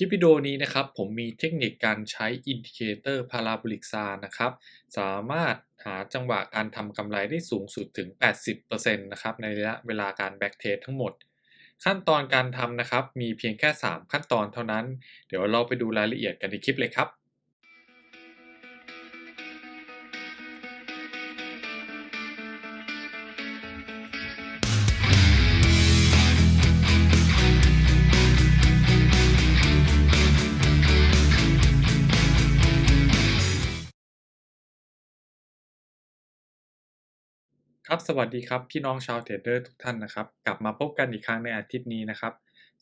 คลิปวิดีโอนี้นะครับผมมีเทคนิคการใช้อินดิเคเตอร์พาราโบลิกซานะครับ สามารถหาจังหวะการทำกำไรได้สูงสุดถึง 80%นะครับในระยะเวลาการแบ็กเทสทั้งหมด ขั้นตอนการทำนะครับ มีเพียงแค่ 3 ขั้นตอนเท่านั้น เดี๋ยวเราไปดูรายละเอียดกันในคลิปเลยครับ ครับสวัสดีครับพี่น้องชาวเทรดเดอร์ทุกท่านนะครับ กลับมาพบกันอีกครั้งในอาทิตย์นี้นะครับ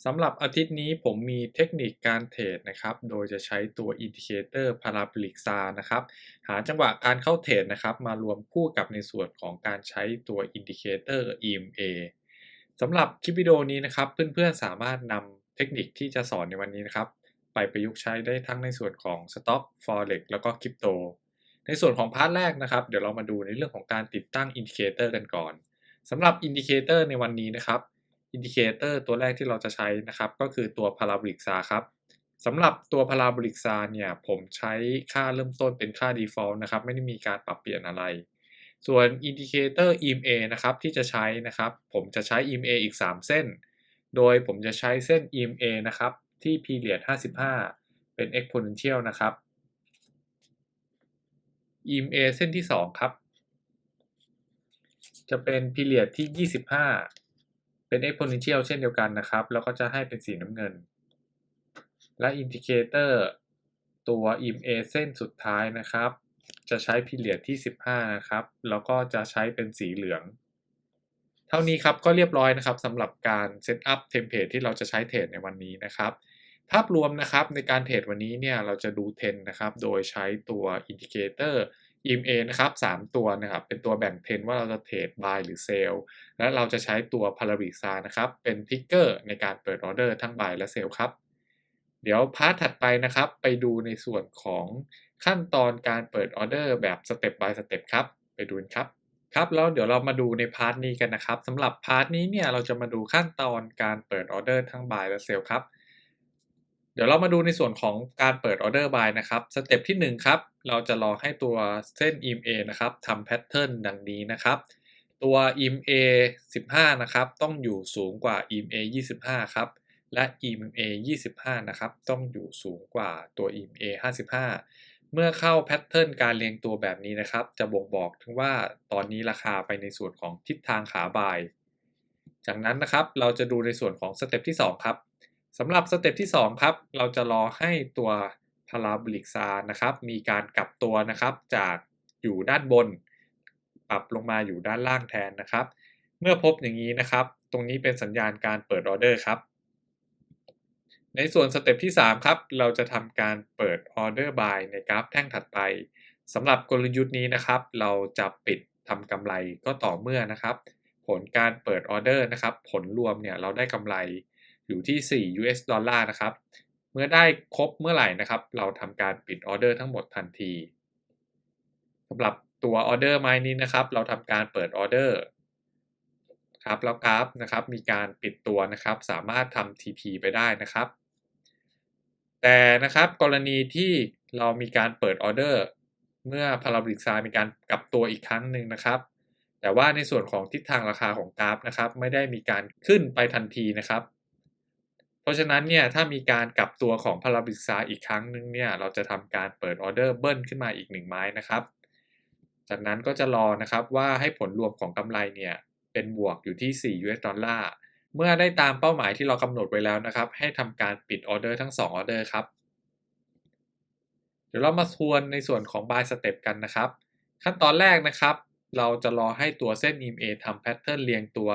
สำหรับอาทิตย์นี้ผมมีเทคนิคการเทรดนะครับ โดยจะใช้ตัวอินดิเคเตอร์พาราบลิกซานะครับ หาจังหวะการเข้าเทรดนะครับ มารวมคู่กับในส่วนของการใช้ตัวอินดิเคเตอร์ EMA สำหรับคลิปวิดีโอนี้นะครับเพื่อนๆสามารถนำเทคนิคที่จะสอนในวันนี้นะครับ ไปประยุกต์ใช้ได้ทั้งในส่วนของ Stock Forex แล้วก็คริปโต ในส่วนของพาร์ทแรกนะครับ เดี๋ยวเรามาดูในเรื่องของการติดตั้งอินดิเคเตอร์กันก่อนสำหรับอินดิเคเตอร์ในวันนี้นะครับอินดิเคเตอร์ตัวแรกที่เราจะใช้นะครับ ก็คือตัวพาราบลิกซาครับสำหรับตัวพาราบลิกซาเนี่ยผมใช้ค่าเริ่มต้นเป็นค่า default นะครับ ไม่ได้มีการปรับเปลี่ยนอะไร ส่วนอินดิเคเตอร์ EMA นะครับที่จะใช้นะครับ ผมจะใช้ EMA อีก 3 เส้น โดยผมจะใช้เส้น EMA นะครับที่ period 55 เป็น exponential นะครับ EMA เส้นที่2ครับ จะเป็น period ที่ 25 เป็น exponential เช่นเดียวกันนะครับ แล้วก็จะให้เป็นสีน้ำเงิน และ indicator ตัว EMA เส้นสุดท้ายนะครับ จะใช้ period ที่ 15 นะครับ แล้วก็จะใช้เป็นสีเหลือง เท่านี้ครับก็เรียบร้อยนะครับสำหรับการเซตอัพเทมเพลตที่เราจะใช้เทรดในวันนี้นะครับ ภาพรวมนะครับในการเทรดวันนี้เนี่ยเราจะดูเทรนนะครับ โดยใช้ตัวอินดิเคเตอร์ EMA นะครับ3ตัวนะครับ เป็นตัวแบ่งเทรนว่าเราจะเทรด buy หรือ sell และเราจะใช้ตัว p a r a b o l i c นะครับ เป็นทิกเกอร์ในการเปิดออเดอร์ทั้ง buy และ sell ครับ เดี๋ยวพาร์ทถัดไปนะครับ ไปดูในส่วนของขั้นตอนการเปิดออเดอร์แบบ step by step ครับ ไปดูกันครับครับแล้วเดี๋ยวเรามาดูในพาร์ทนี้กันนะครับสำหรับพาร์ทนี้เนี่ยเราจะมาดูขั้นตอนการเปิดออเดอร์ทั้ง buy และ sell ครับ เดี๋ยวเรามาดูในส่วนของการเปิดออเดอร์ buy นะครับ สเต็ปที่ 1 ครับ เราจะรอให้ตัวเส้น EMA นะครับทำแพทเทิร์นดังนี้นะครับ ตัว EMA 15 นะครับ ต้องอยู่สูงกว่า EMA 25 ครับ และ EMA 25 นะครับ ต้องอยู่สูงกว่าตัว EMA 55 เมื่อเข้าแพทเทิร์นการเรียงตัวแบบนี้นะครับ จะบ่งบอกถึงว่าตอนนี้ราคาไปในส่วนของทิศทางขาบาย จากนั้นนะครับ เราจะดูในส่วนของสเต็ปที่ 2 ครับ สำหรับสเต็ปที่ 2 ครับ เราจะรอให้ตัวพาราบลิกซานะครับ มีการกลับตัวนะครับ จากอยู่ด้านบน ปรับลงมาอยู่ด้านล่างแทนนะครับ เมื่อพบอย่างนี้นะครับ ตรงนี้เป็นสัญญาณการเปิดออเดอร์ครับ ในส่วนสเต็ปที่ 3 ครับ เราจะทำการเปิดออเดอร์บายในกราฟแท่งถัดไปสำหรับกลยุทธ์นี้นะครับ เราจะปิดทำกำไรก็ต่อเมื่อนะครับ ผลการเปิดออเดอร์นะครับ ผลรวมเนี่ยเราได้กำไร อยู่ที่ 4 US ดอลลาร์นะครับ เมื่อได้ครบเมื่อไหร่นะครับ เราทำการปิดออเดอร์ทั้งหมดทันทีสำหรับตัวออเดอร์ไม้นี้นะครับ เราทำการเปิดออเดอร์ครับแล้วกราฟนะครับมีการปิดตัวนะครับ สามารถทำ TP ไปได้นะครับ แต่นะครับกรณีที่เรามีการเปิดออเดอร์เมื่อพาราบลิกซามีการกลับตัวอีกครั้งหนึ่งนะครับ แต่ว่าในส่วนของทิศทางราคาของกราฟนะครับ ไม่ได้มีการขึ้นไปทันทีนะครับ เพราะฉะนั้นเนี่ยถ้ามีการกลับตัวของพาราบิกซาอีกครั้งหนึ่งเนี่ยเราจะทำการเปิดออเดอร์เบิ้ลขึ้นมาอีก1ไม้นะครับ จากนั้นก็จะรอนะครับว่าให้ผลรวมของกำไรเนี่ยเป็นบวกอยู่ที่ 4 US ดอลลาร์เมื่อได้ตามเป้าหมายที่เรากำหนดไว้แล้วนะครับ ให้ทำการปิดออเดอร์ทั้ง 2 ออเดอร์ครับ เดี๋ยวเรามาทวนในส่วนของ buy step กันนะครับ ขั้นตอนแรกนะครับ เราจะรอให้ตัวเส้น EMA ทำแพทเทิร์นเรียงตัว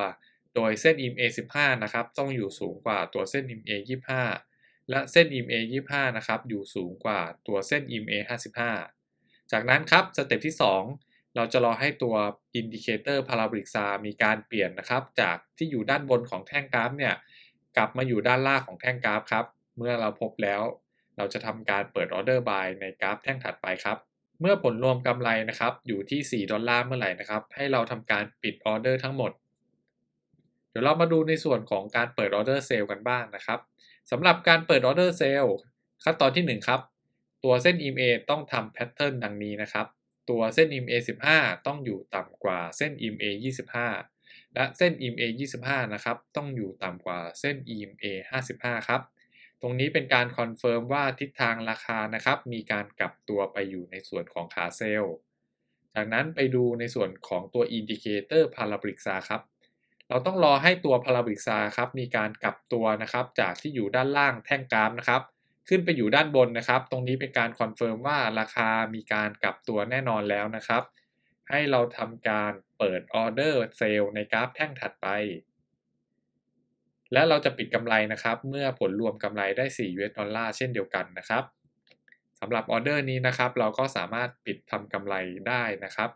โดยเส้น EMA 15 นะครับ ต้องอยู่สูงกว่าตัวเส้น EMA 25 และเส้น EMA 25 นะครับ อยู่สูงกว่าตัวเส้น EMA 55 จากนั้นครับ สเต็ปที่ 2 เราจะรอให้ตัวอินดิเคเตอร์พาราบลิกซามีการเปลี่ยนนะครับ จากที่อยู่ด้านบนของแท่งกราฟเนี่ย กลับมาอยู่ด้านล่างของแท่งกราฟครับ เมื่อเราพบแล้ว เราจะทำการเปิดออเดอร์บายในกราฟแท่งถัดไปครับเมื่อผลรวมกำไรนะครับอยู่ที่ 4 ดอลลาร์เมื่อไหร่นะครับ ให้เราทำการปิดออเดอร์ทั้งหมด เดี๋ยวเรามาดูในส่วนของการเปิดออเดอร์เซลล์กันบ้างนะครับสำหรับการเปิดออเดอร์เซลล์ขั้นตอนที่ 1 ครับ ตัวเส้น EMA ต้องทำแพทเทิร์นดังนี้นะครับ ตัวเส้น EMA 15 ต้องอยู่ต่ำกว่าเส้น EMA 25 และเส้น EMA 25 นะครับ ต้องอยู่ต่ำกว่าเส้น EMA 55 ครับ ตรงนี้เป็นการคอนเฟิร์มว่าทิศทางราคานะครับ มีการกลับตัวไปอยู่ในส่วนของขาเซลล์จากนั้นไปดูในส่วนของตัวอินดิเคเตอร์พาราบริกซาครับ เราต้องรอให้ตัวพาราบริกซาครับมีการกลับตัวนะครับ จากที่อยู่ด้านล่างแท่งกราฟนะครับ ขึ้นไปอยู่ด้านบนนะครับ ตรงนี้เป็นการคอนเฟิร์มว่าราคามีการกลับตัวแน่นอนแล้วนะครับ ให้เราทำการเปิดออเดอร์เซลล์ในกราฟแท่งถัดไป และเราจะปิดกำไรนะครับ เมื่อผลรวมกำไรได้4 US ดอลลาร์เช่นเดียวกันนะครับสำหรับออเดอร์นี้นะครับ เราก็สามารถปิดทำกำไรได้นะครับ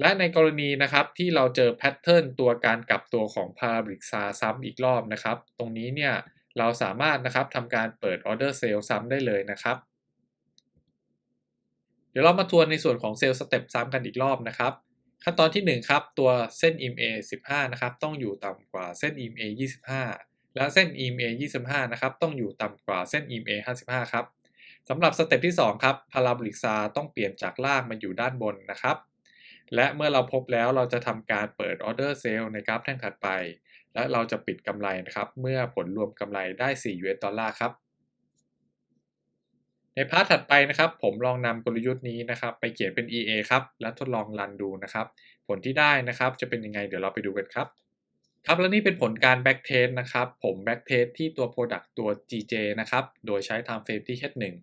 และในกรณีนะครับที่เราเจอแพทเทิร์นตัวการกลับตัวของพาราบริกซาซ้ำอีกรอบนะครับ ตรงนี้เนี่ยเราสามารถนะครับทำการเปิดออเดอร์เซลล์ซ้ำได้เลยนะครับ เดี๋ยวเรามาทวนในส่วนของเซลล์สเต็ปซ้ำกันอีกรอบนะครับ ขั้นตอนที่ 1 ครับ ตัวเส้น EMA 15 นะครับ ต้องอยู่ต่ำกว่าเส้น EMA 25 และเส้น EMA 25 นะครับ ต้องอยู่ต่ำกว่าเส้น EMA 55 ครับสำหรับสเต็ปที่ 2 ครับพาราบริกซาต้องเปลี่ยนจากล่างมาอยู่ด้านบนนะครับ และเมื่อเราพบแล้วเราจะทำการเปิดออเดอร์เซลล์ในกราฟแท่งถัดไป และเราจะปิดกำไรนะครับเมื่อผลรวมกำไรได้4 US ดอลลาร์ครับในพาร์ทถัดไปนะครับ ผมลองนำกลยุทธ์นี้นะครับ ไปเขียนเป็น EA ครับ และทดลองรันดูนะครับ ผลที่ได้นะครับ จะเป็นยังไงเดี๋ยวเราไปดูกันครับ ครับและนี่เป็นผลการ back test นะครับ ผม back test ที่ตัว product ตัว GJ นะครับ โดยใช้ time frame ที่ H1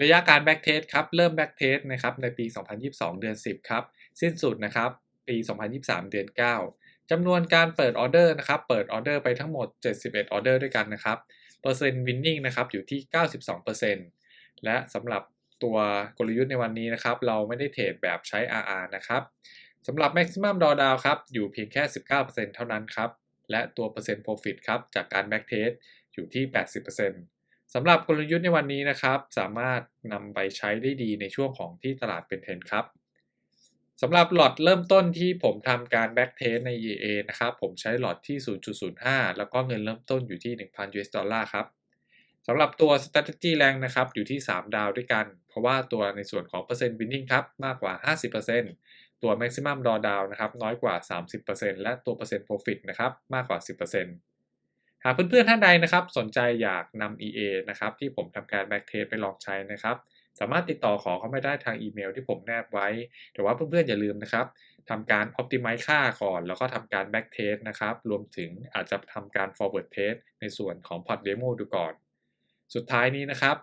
ระยะการ back test ครับ เริ่ม back test นะครับในปี 2022 เดือน 10 ครับ สิ้นสุดนะครับปี 2023 เดือน 9จำนวนการเปิดออเดอร์นะครับเปิดออเดอร์ไปทั้งหมด 71 ออเดอร์ด้วยกันนะครับเปอร์เซ็นต์ winning นะครับอยู่ที่ 92%และสำหรับตัวกลยุทธ์ในวันนี้นะครับ เราไม่ได้เทรดแบบใช้ RR นะครับสำหรับ maximum drawdown ครับ อยู่เพียงแค่ 19%เท่านั้นครับ และตัวเปอร์เซ็นต์ profit ครับ จากการ back test อยู่ที่ 80% สำหรับกลยุทธ์ในวันนี้นะครับ สามารถนำไปใช้ได้ดีในช่วงของที่ตลาดเป็นเทรนครับสำหรับหลอดเริ่มต้นที่ผมทำการ back test ใน EA นะครับ ผมใช้หลอดที่ 0.05 แล้วก็เงินเริ่มต้นอยู่ที่ 1,000 US ดอลลาร์ครับสำหรับตัว strategy rank นะครับ อยู่ที่ 3 ดาวด้วยกัน เพราะว่าตัวในส่วนของเปอร์เซ็นต์ winning ครับ มากกว่า 50%ตัว maximum drawdown นะครับ น้อยกว่า 30%และตัวเปอร์เซ็นต์ profit นะครับ มากกว่า 10% หากเพื่อนๆท่านใดนะครับ สนใจอยากนำ EA นะครับที่ผมทำการ back test ไปลองใช้นะครับ สามารถติดต่อขอเข้ามาได้ทางอีเมลที่ผมแนบไว้ แต่ว่าเพื่อนๆอย่าลืมนะครับทำการ optimize ค่าก่อน แล้วก็ทำการ back test นะครับ รวมถึงอาจจะทำการ forward test ในส่วนของ pod demo ดูก่อน สุดท้ายนี้นะครับ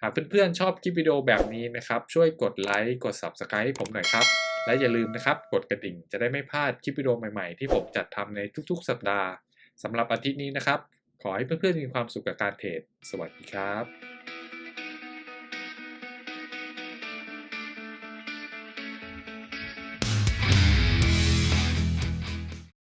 หากเพื่อนๆชอบคลิปวิดีโอแบบนี้นะครับ ช่วยกดไลค์ กด subscribe ผมหน่อยครับ และอย่าลืมนะครับ กดกระดิ่งจะได้ไม่พลาดคลิปวิดีโอใหม่ๆ ที่ผมจัดทำในทุกๆ สัปดาห์ สำหรับอาทิตย์นี้นะครับ ขอให้เพื่อนๆมีความสุขกับการเทรด สวัสดีครับ